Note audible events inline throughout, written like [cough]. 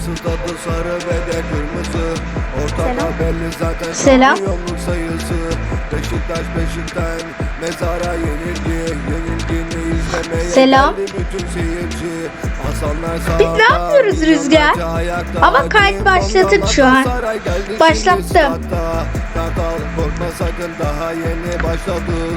Bağımsız tadı sarı ve de kırmızı. Ortada belli zaten Selam. şampiyonluk sayısı. Beşiktaş Beşikten mezara yenildi izlemeye Selam. Biz ne yapıyoruz Rüzgar? Ama kayıt Kim başlatık şu an. Başlattım.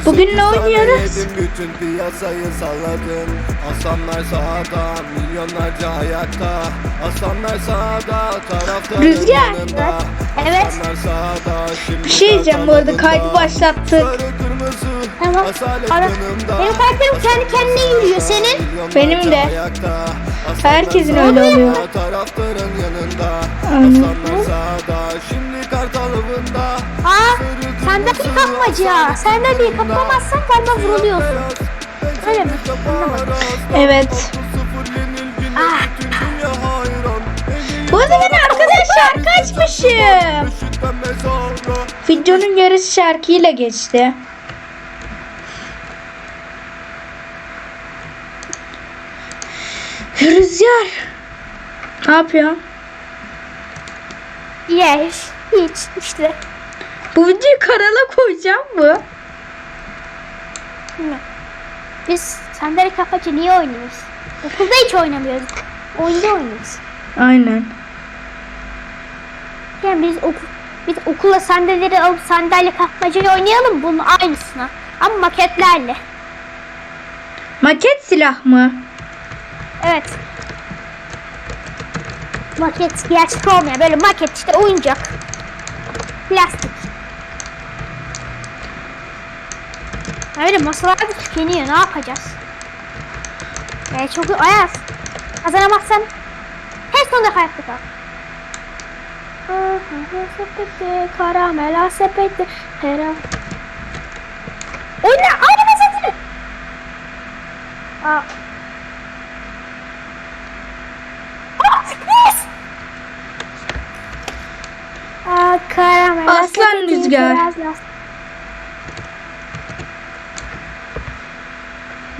Bugün ne oynuyoruz? bütün piyasayı salladın Aslanlar sahada milyonlarca ayakta Aslanlar sahada taraftarın Rüzgar. Evet. Bir şey diyeceğim bu arada kaydı başlattık. Tamam. Ara-. Benim karakterim kendi kendine yürüyor. Senin? Benim de. Herkesin öyle oluyor. Aynen. Aa, Sarı sen de kırmızı bir kapmaca. asalet Sen de bir kapamazsan galiba vuruluyorsun. Öyle mi? Anlamadım. Evet. Ah. Bu arada ben arkada şarkı açmışım. Videonun yarısı şarkıyla geçti. Rüzgar. Ne yapıyorsun? Yes. Hiç işte. Bu videoyu kanala koyacağım mı? Biz sandalye kapmaca niye oynuyoruz? Okulda hiç oynamıyoruz. Oyunda oynuyoruz. Aynen. Yani biz okul biz okula sandalyeleri alıp sandalye kapmacayı oynayalım bunun aynısına. Ama maketlerle. Maket silah mı? Evet. Maket gerçek olmayan böyle maket işte oyuncak. Plastik. Öyle masalar da tükeniyor ne yapacağız? Yani çok ayaz. Kazanamazsan en sonunda hayatta kal. Sepeti, karamela sepeti, hera. Oyna, aynı mesajı. Aa, Ah, yes! Aa, karamel. Aslan sepeti, rüzgar. biraz lastik.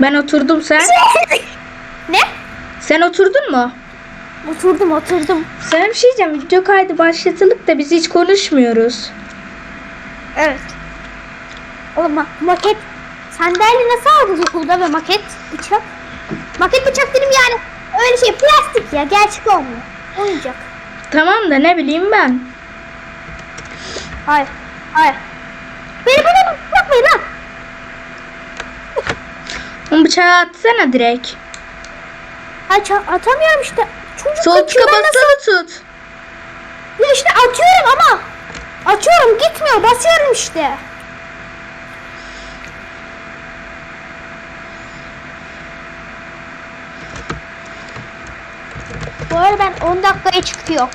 Ben oturdum sen. [laughs] ne? Sen oturdun mu? Oturdum oturdum. Sana bir şey diyeceğim. Video kaydı başlatılıp da biz hiç konuşmuyoruz. Evet. Oğlum ma- maket sandalye nasıl aldınız okulda ve maket bıçak? Maket bıçak dedim yani öyle şey plastik ya gerçek olmuyor. Oyuncak. Tamam da ne bileyim ben. Hayır. Hayır. Beni bana yapmayın lan. O bıçağı atsana direkt. Ay ça- atamıyorum işte. Çocuk Sol nasıl- basılı tut. Ya işte atıyorum ama. Atıyorum gitmiyor basıyorum işte. Bu arada ben 10 dakikaya çıkıyor.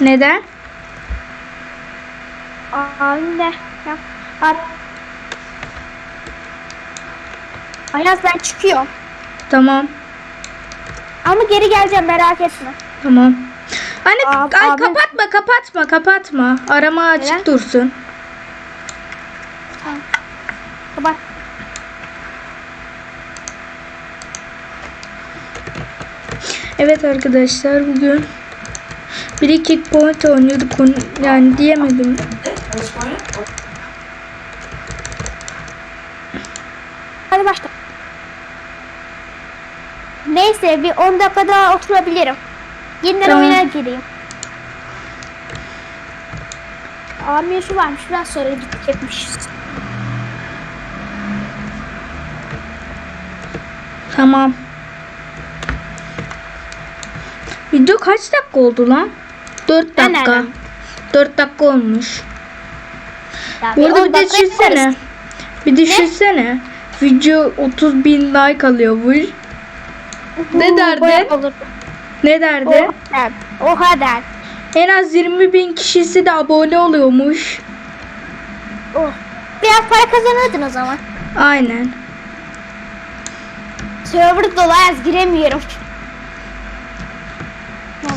Neden? Anne. Ya. At. Ayaz ben çıkıyorum. Tamam. Ama geri geleceğim merak etme. Tamam. Anne Abi- ay abi- kapatma kapatma kapatma. Arama açık Neden? dursun. Tamam. Kapat. Evet arkadaşlar bugün bir kick point oynuyorduk yani diyemedim. Hadi başla. Neyse bir 10 dakika daha oturabilirim. Yeniden Tamam. oyuna gireyim. Abimin şu varmış biraz sonra gidecekmişiz. Tamam. Video kaç dakika oldu lan? 4 Ben dakika. nereden? 4 dakika olmuş. Ya Bu arada 10 bir düşünsene. Bir düşünsene. Video 30 bin like alıyormuş. Ne olur. Ne derdi? Oha. Oha der. En az 20 bin kişisi de abone oluyormuş. Oh. Biraz para kazanırdın o zaman. Aynen. Server dolu az giremiyorum.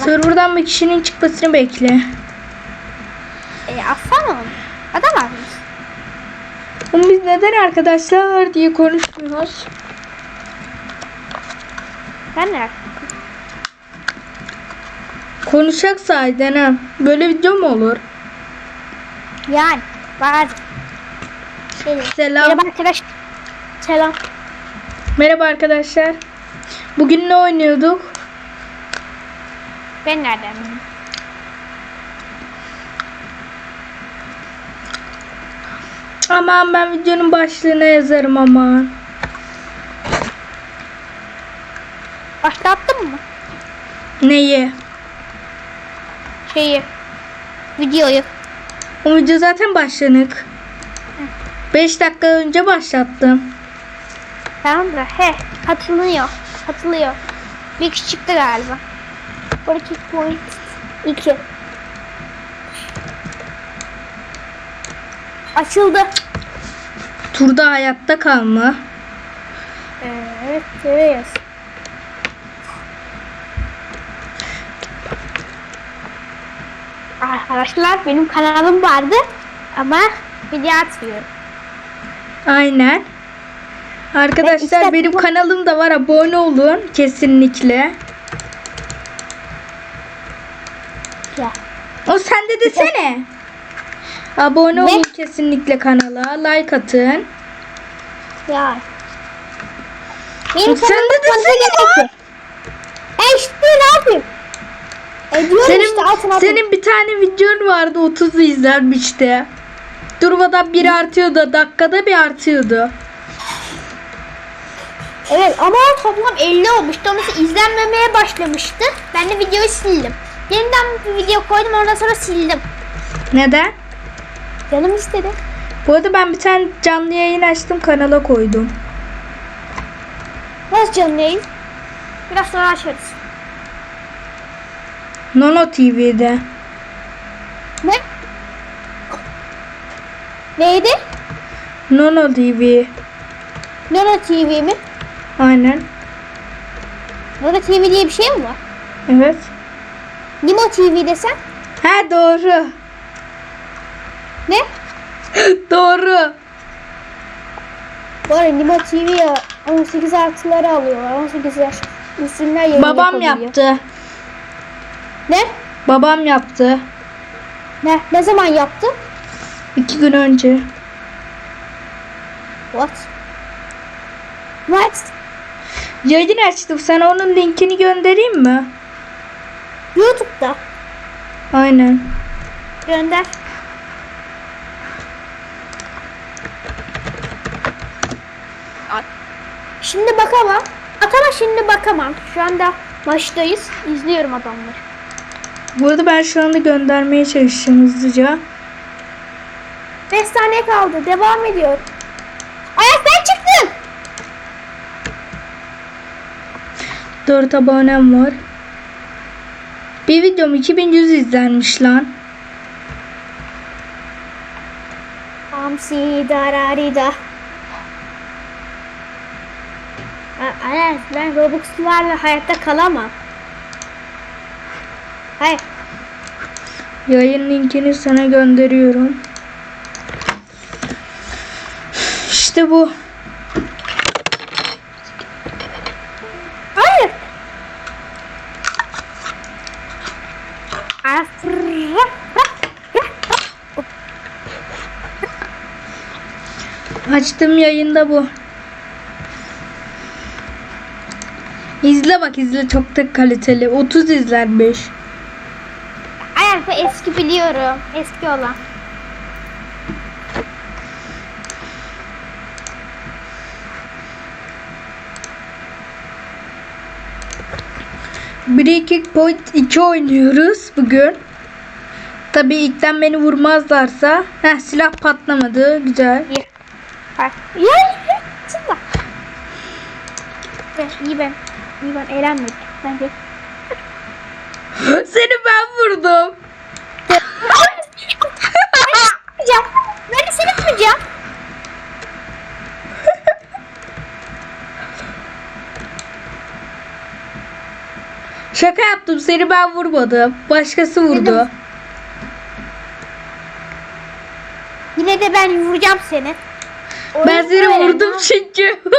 Serverdan bir kişinin çıkmasını bekle. E, atsana onu. Mısın? Ama biz neden arkadaşlar diye konuşmuyoruz. Ben de Konuşacak sahiden ha. Böyle video mu olur? Yani var. Şey, Selam. Merhaba arkadaş. Selam. Merhaba arkadaşlar. Bugün ne oynuyorduk? Ben nereden bileyim? Aman ben videonun başlığına yazarım aman. Başlattın mı? Neyi? Şeyi. Videoyu. O video zaten başlanık. 5 dakika önce başlattım. Tamam da he katılıyor. Katılıyor. Bir çıktı galiba. 12 point 2. Açıldı. Turda hayatta kalma. Ee, Evet Arkadaşlar benim kanalım vardı ama video atmıyorum. Aynen. Arkadaşlar işte benim bu- kanalım da var. Abone olun kesinlikle. Ya. O sen de desene. Abone Ne? olun kesinlikle kanala. Like atın. Ya. Benim Sen de desene. E işte ne yapayım? Ediyorum Senin işte altına senin bir tane videon vardı 30 izlenmişti. Durmadan bir artıyordu. Dakikada bir artıyordu. Evet ama toplam 50 olmuştu. Sonra izlenmemeye başlamıştı. Ben de videoyu sildim. Yeniden bir video koydum ondan sonra sildim. Neden? Canım istedi. Bu arada ben bir tane canlı yayın açtım kanala koydum. Nasıl canım yayın? Biraz sonra açarız. Nono TV'de. Ne? Neydi? Nono TV. Nora TV mi? Aynen. Nora TV diye bir şey mi var? Evet. Nimo TV desen? Ha doğru. Ne? [laughs] doğru. Bu arada Nimo TV ya 18 artıları alıyorlar. 18 yaş üstünler yayın Babam yapabiliyor. yaptı. Ne? Babam yaptı. Ne? Ne zaman yaptı? İki gün önce. What? What? Yayın açtım. Sana onun linkini göndereyim mi? YouTube'da. Aynen. Gönder. Şimdi bakamam. Atama şimdi bakamam. Şu anda maçtayız. İzliyorum adamları. Bu arada ben şu anda göndermeye çalışacağım hızlıca. 5 saniye kaldı. Devam ediyor. Ayaktan çıktın. 4 abonem var. Bir videom 2100 izlenmiş lan. Hamsi dararida. A- Aras ben Robux'larla hayatta kalamam. Hayır. Yayın linkini sana gönderiyorum. İşte bu. Hayır. Açtım yayında bu. İzle bak izle çok da kaliteli. 30 izlenmiş. Bu eski biliyorum. Eski olan. Breaking Point 2 oynuyoruz bugün. Tabii ilkten beni vurmazlarsa. Heh silah patlamadı. Güzel. İyi. Bak. Ya çıkma. Ben, iyi ben. İyi ben eğlenmedim. Bence. [laughs] Seni ben vurdum. Ben de seni. Şaka yaptım. Seni ben vurmadım. Başkası vurdu. Dedim. Yine de ben vuracağım seni. Ben Oyun seni böyle. vurdum çünkü. [laughs]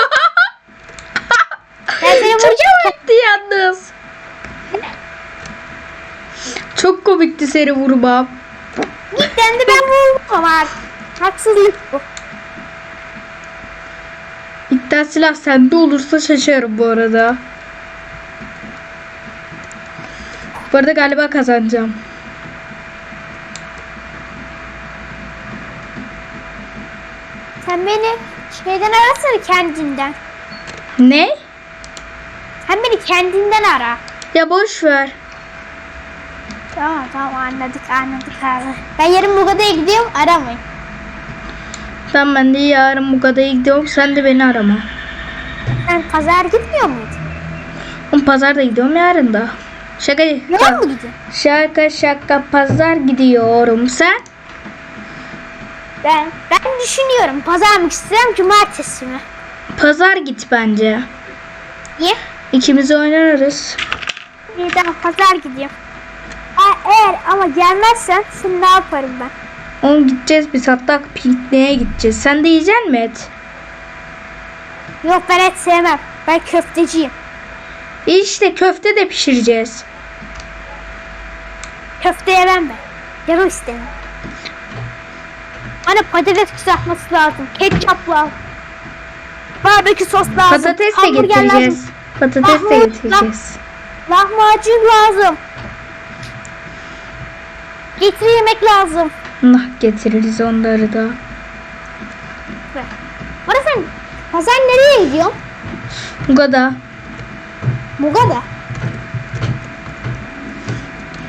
Ben seni Çok vuracağım. komikti yalnız. Çok komikti seni vurmam. Cidden de ben vuruldum ama haksızlık bu. İlkten silah sende olursa şaşarım bu arada. Bu arada galiba kazanacağım. Sen beni şeyden arasana kendinden. Ne? Sen beni kendinden ara. Ya boş ver. Tamam tamam anladık anladık abi. Ben yarın Mugada'ya gidiyorum aramayın. Tamam ben de yarın bu kadar gidiyorum. Sen de beni arama. Sen pazar gitmiyor muydun? Oğlum pazarda gidiyorum yarın da. Şaka Yarın mı gidiyorsun? Şaka şaka pazar gidiyorum. Sen? Ben, ben düşünüyorum pazar mı gitsem cumartesi mi? Pazar git bence. Niye? İkimiz oynarız. İyi daha pazar gidiyorum. Eğer ama gelmezsen sen ne yaparım ben? Oğlum gideceğiz biz hatta pikniğe gideceğiz. Sen de yiyecek mi et? Yok ben et sevmem. Ben köfteciyim. İyi işte köfte de pişireceğiz. Köfte yemem ben. Canım istemiyorum. Bana patates kızartması lazım. Ketçap lazım. Barbekü sos lazım. Patates de getireceğiz. lazım. Patates de getireceğiz. Lahmacun lazım. Getir yemek lazım. Allah getiririz onları da. Bana sen pazar nereye gidiyorsun? Bu kadar. Mugada.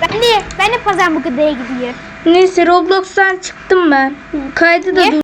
Ben de ben de pazar Mugada'ya gidiyorum. Neyse Roblox'tan çıktım ben. Kaydı da dur.